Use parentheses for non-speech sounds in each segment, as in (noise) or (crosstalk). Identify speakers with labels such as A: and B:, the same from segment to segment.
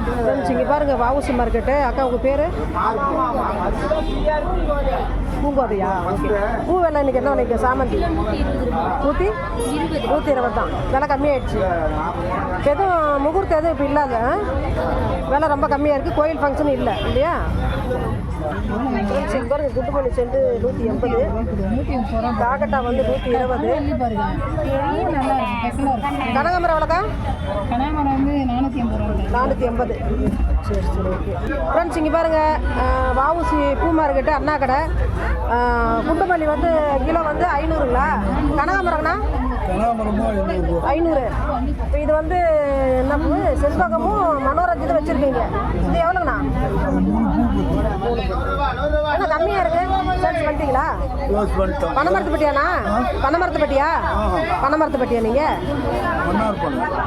A: Friends இங்கே பாருங்கள் VOC market. அக்கா உங்கள் பேர்? பூங்கோதையா ஓகே. பூ விலை இன்னைக்கு என்ன விலைக்கு சாமந்தி? நூற்றி நூற்றி இருபது தான் விலை கம்மியாயிடுச்சு. எதுவும் முகூர்த்தம் எதுவும் இப்போ இல்லாத விலை ரொம்ப கம்மியாக இருக்குது கோயில் ஃபங்க்ஷன் இல்லை இல்லையா? ஃப்ரெண்ட்ஸ் பாருங்க செண்டு நூற்றி எண்பது. காக்கட்டா வந்து நூற்றி இருபது. கனகாமரம் எவ்வளோக்கா?
B: கனகாமரம் வந்து நானூற்றி எண்பது.
A: நானூற்றி எண்பது சரி சரி ஓகே. ஃப்ரெண்ட்ஸ் இங்கே பாருங்கள் வாவுசி பூ மார்க்கெட்டு அண்ணா கடை. குண்டுமல்லி வந்து கிலோ வந்து ஐநூறுங்களா? கனகாமரம்ண்ணா ஐநூறு இப்போ இது வந்து என்ன பூ செண்பகமும் மனோரஞ்சிதம் வச்சுருக்கீங்க. இது எவ்வளோங்கண்ணா என்ன கம்மியாக இருக்கு? சேல்ஸ் பண்ணிட்டீங்களா? பனமரத்துப்பட்டியாண்ணா? பனமரத்துப்பட்டியா? பனமரத்துப்பட்டியா நீங்கள்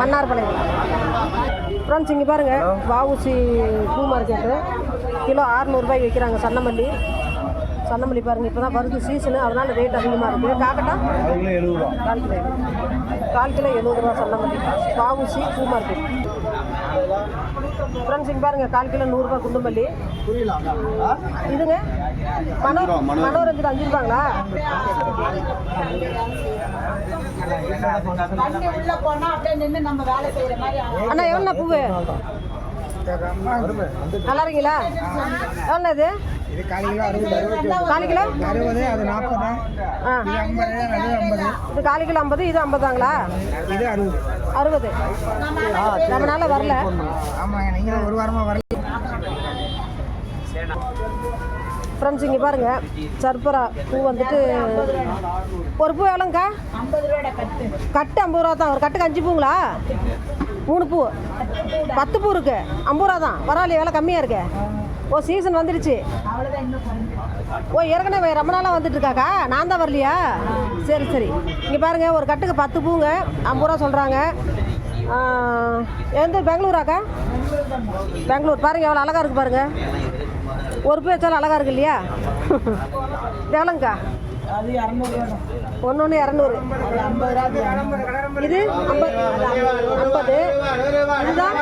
A: மன்னார்பாளையம் ஃப்ரெண்ட்ஸ் இங்கே பாருங்கள் வாவுசி பூ மார்க்கெட்டு கிலோ அறுநூறுபாய்க்கு விற்கிறாங்க சன்னமல்லி. சன்னமல்லி பாருங்கள் இப்போ தான் வருது சீசனு அதனால ரேட் அதிகமாக இருக்குது காக்கட்டா? கால் கிலோ கால் கிலோ எழுபது ரூபா சன்னமல்லி வாவுசி பூ மார்க்கெட் ஃப்ரெண்ட்ஸ் இங்கே பாருங்கள் கால் கிலோ நூறுரூவா குண்டுமல்லி. இதுங்க? மனோ மனோரஞ்சன் அஞ்சு ரூபாங்களா
B: உள்ள போனா அப்படியே நின்று நம்ம வேலை செய்யற மாதிரி
A: அண்ணா எவ்வளோண்ணா பூவு? நல்லா இருக்கீங்களா எவ்வளோ இது
C: இது கால் கிலோ? அறுபது அறுபது
A: கால் கிலோ
C: அறுபது அது நாற்பது
A: தான்
C: இது ஐம்பது அது ஐம்பது
A: இது கால் கிலோ ஐம்பது இது ஐம்பதாங்களா?
C: இது அறுபது.
A: அறுபது நம்மளால வரல.
C: ஆமாங்க நீங்கள் ஒரு வாரமாக வரல.
A: ஃப்ரெண்ட்ஸ் இங்கே பாருங்க. சர்பரா பூ வந்துட்டு ஒரு பூ எவ்வளோங்கக்கா
B: கட்டு
A: ஐம்பது ரூபா தான். ஒரு கட்டுக்கு அஞ்சு பூங்களா? மூணு பூ. பத்து பூ இருக்கு. ஐம்பது ரூபா தான். பரவாயில்ல விலை கம்மியாக இருக்கு. ஓ சீசன் வந்துடுச்சு. ஓ ஏற்கனவே ரொம்ப நாளாக வந்துட்டுருக்காக்கா நான் தான் வரலையா? சரி சரி. இங்கே பாருங்கள் ஒரு கட்டுக்கு பத்து பூங்க. ஐம்பது ரூபா சொல்கிறாங்க எந்த பெங்களூராக்கா? பெங்களூர். பாருங்கள் எவ்வளோ அழகாக இருக்குது பாருங்கள் ஒரு பூ வச்சாலும் அழகாக இருக்கு இல்லையா? எவ்வளோங்கக்கா ஒன்று ஒன்று இரநூறு. இது ஐம்பது. இதுதான்?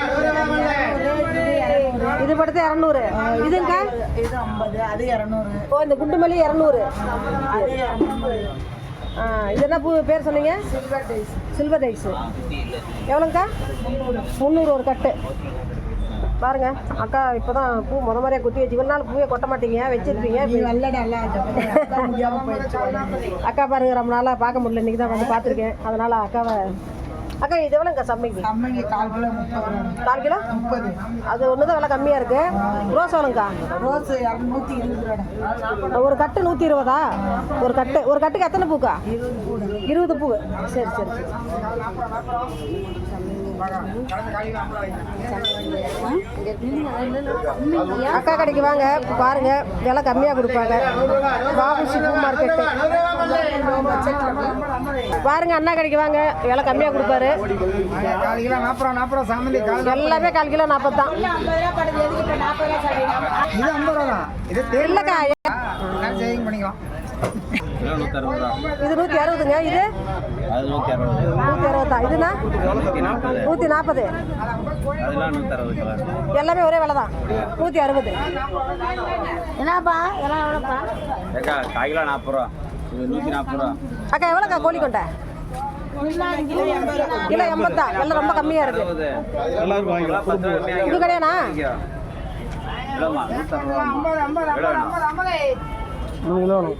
A: இது படுத்து இரநூறு. இதுங்கக்கா
B: இது ஐம்பது அது இரநூறு
A: ஓ இந்த குண்டுமல்லி இரநூறு. ஆ, இது என்ன பூ பேர் சொன்னீங்க?
B: சில்வர்
A: ரைஸ் எவ்வளோங்கக்கா முந்நூறு ஒரு கட்டு. பாருங்க. அக்கா இப்போ தான் பூ முத மாதிரியாக குத்தி வச்சு. இவ்வளோ நாள் பூவே கொட்ட மாட்டீங்க. வச்சிருப்பீங்க (laughs) அக்கா பாருங்க ரொம்ப நாளாக பார்க்க முடியல. இன்றைக்கி தான் வந்து பார்த்துருக்கேன். அதனால் அக்காவை அக்கா இது எவ்வளோங்க சம்மைக்கு
B: கம்மிங்க கால் கிலோ
A: கால் கிலோ?
B: முப்பது.
A: அது ஒன்று தான் விலை கம்மியாக இருக்குது ரோஸ் எவ்வளோங்கக்கா
B: ரோஸ் இரநூத்தி இருபது ரூபா
A: ஒரு கட்டு நூற்றி இருபதா? ஒரு கட்டு ஒரு கட்டுக்கு எத்தனை பூக்கா? இருபது பூ. சரி சரி சரி. அக்கா கடைக்கு வாங்க பாருங்க விலை கம்மியாக கொடுப்பாங்க. பாபுசி பூ மார்க்கெட்டு. பாருங்க அண்ணா கடைக்கு வாங்க விலை கம்மியாக கொடுப்பாரு. எல்லாமே கால் கிலோ நாற்பது தான் இல்லைக்கா
C: பண்ணிக்கலாம்.
A: இது நூற்றி அறுபதுங்க. இது?
D: நூற்றி அறுபது.
A: இதுனா?
D: நூற்றி நாற்பது.
A: எல்லாமே ஒரே விலை தான் நூற்றி அறுபது.
B: என்னப்பா? எல்லாம் எவ்வளோப்பா?
D: ஏக்கா கால் கிலோ நாற்பது ரூபா. இது நூற்றி நாற்பது ரூபா.
A: அக்கா எவ்வளோக்கா கோழி கொண்டை?
B: கிலோ எண்பது ரூபா
A: கிலோ எண்பது தான் விலை ரொம்ப கம்மியாக
D: கம்மியாக
A: இது கிடையாண்ணா
D: எவ்வளோ வேணும்.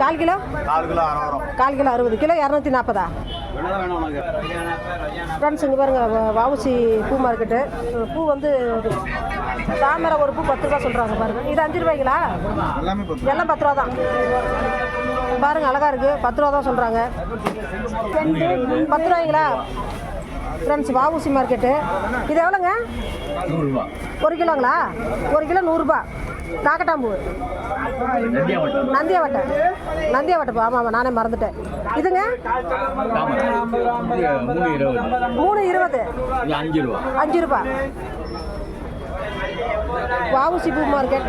A: கால் கிலோ?
D: நாலு கிலோ அறுபது
A: கால் கிலோ அறுபது. கிலோ இரநூத்தி நாற்பதா? ஃப்ரெண்ட்ஸ் இங்கே பாருங்கள் வாவுசி பூ மார்க்கெட்டு பூ வந்து தாமரை ஒரு பூ பத்து ரூபா சொல்கிறாங்க பாருங்கள் இது அஞ்சு ரூபாய்ங்களா?
C: எல்லாமே பத்து
A: எல்லாம் பத்து ரூபா தான் பாருங்கள் அழகாக இருக்குது பத்து ரூபா தான் சொல்கிறாங்க பத்து ரூபாய்ங்களா? ஃப்ரெண்ட்ஸ் வாவுசி மார்க்கெட்டு இது எவ்வளோங்க? ஒரு கிலோங்களா? ஒரு கிலோ நூறுரூபா. காக்கட்டாம்பூ. நந்தியாவட்டை நந்தியாவட்டை ஆமாம் ஆமாம் நானே மறந்துட்டேன். இதுங்க?
D: மூணு இருபது. அஞ்சு ரூபா.
A: அஞ்சு ரூபா. வாவுசி பூ மார்க்கெட்